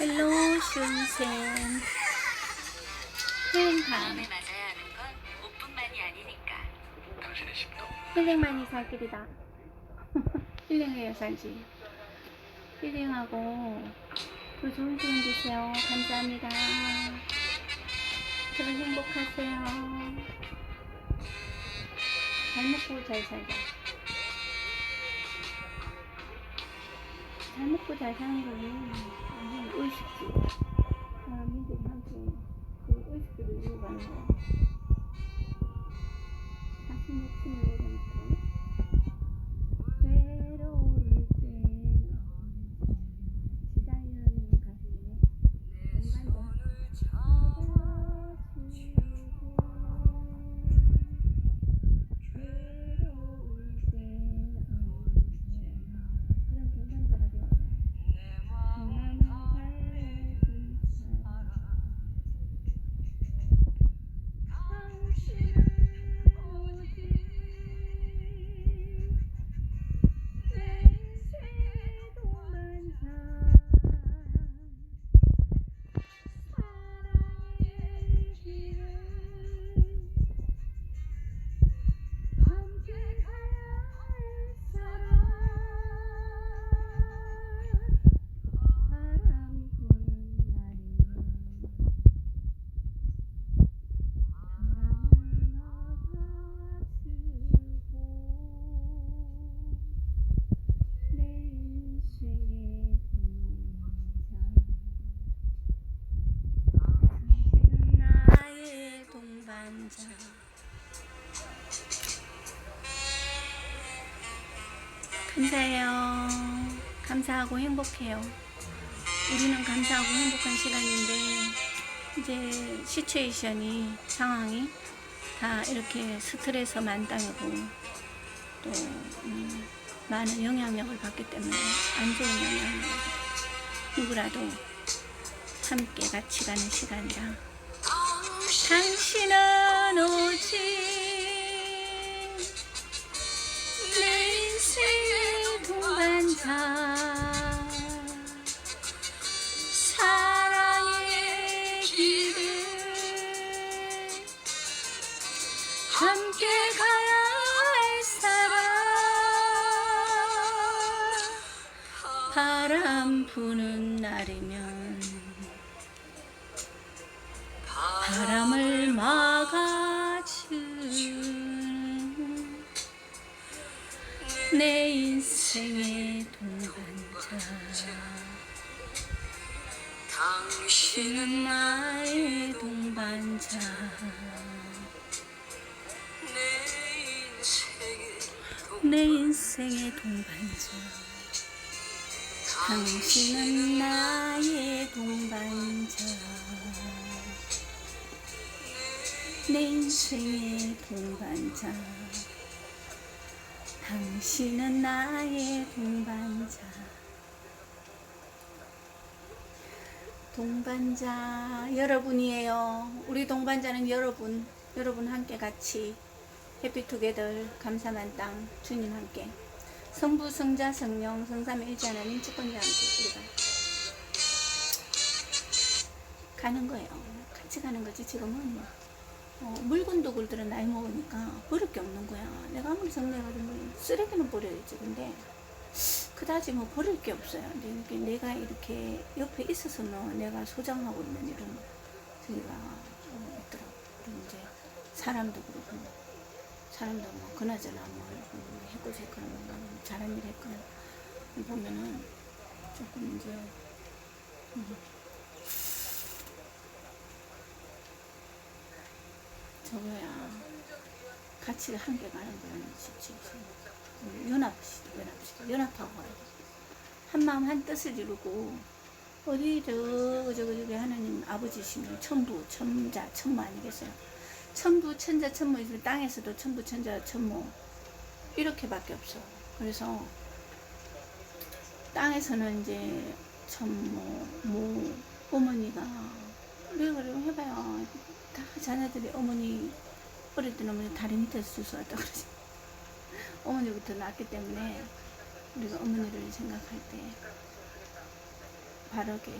헬로 슌센. 힐링 감 마음에 맞아야 하는 건 옷뿐만이 아니니까. 당신의 심도. 힐링만이 살 길이다. 힐링해야 살지 힐링하고 더 좋은 시간 되세요. 감사합니다. 저는 행복하세요. 잘 먹고 잘 살자 잘 먹고 잘 사는 거는 완전 의식주 사람들이 함께 그 의식주를 이루어가는 거야. 다시 목숨을 동반자 감사해요. 감사하고 행복해요. 우리는 감사하고 행복한 시간인데 이제 시츄에이션이 상황이 다 이렇게 스트레스 만땅이고 또 음, 많은 영향력을 받기 때문에 안 좋은 영향력을 누구라도 함께 같이 가는 시간이라. 당신은 오직 내 인생의 동반자. 사랑의 길을 함께 가야 할 사람. 바람 부는 날이면 바람을 막 내 인생의 동반자. 당신은 나의 동반자. 내 인생의 동반자. 당신은 나의 동반자. 내 인생의 동반자 당신은 나의 동반자. 동반자 여러분이에요. 우리 동반자는 여러분 여러분 함께 같이 해피투게더 감사만 땅 주님 함께. 성부 성자 성령 성삼위 일체 하나님 주권자 함께 우리가 가는 거예요. 같이 가는 거지 지금은 어, 물건도 그들은 나이 먹으니까 버릴 게 없는 거야. 내가 아무리 정리해가지고 뭐 쓰레기는 버려야지. 근데 그다지 뭐 버릴 게 없어요. 근데 내가 이렇게 옆에 있어서는 내가 소장하고 있는 이런 저기가 어, 있더라고. 이제 사람도 그렇고 사람도 뭐 그나저나 뭐 해고 했거나 뭐 잘한 일 했거나 보면은 조금 이제 음, 저거야. 같이 함께 가는 거야 진짜 연합시다 연합시다. 연합하고 가야 돼. 한마음 한 뜻을 이루고 어디 저거 저거 저기 하나님 아버지시면 천부 천자 천모 아니겠어요? 천부 천자 천모 있으면 땅에서도 천부 천자 천모 이렇게밖에 없어. 그래서 땅에서는 이제 천모 모 어머니가 우리가 그러면 해봐요 다 자녀들이 어머니 어릴 때는 어머니 다리 밑에서 수술했다 그러지. 어머니부터 낳았기 때문에 우리가 어머니를 생각할 때 바르게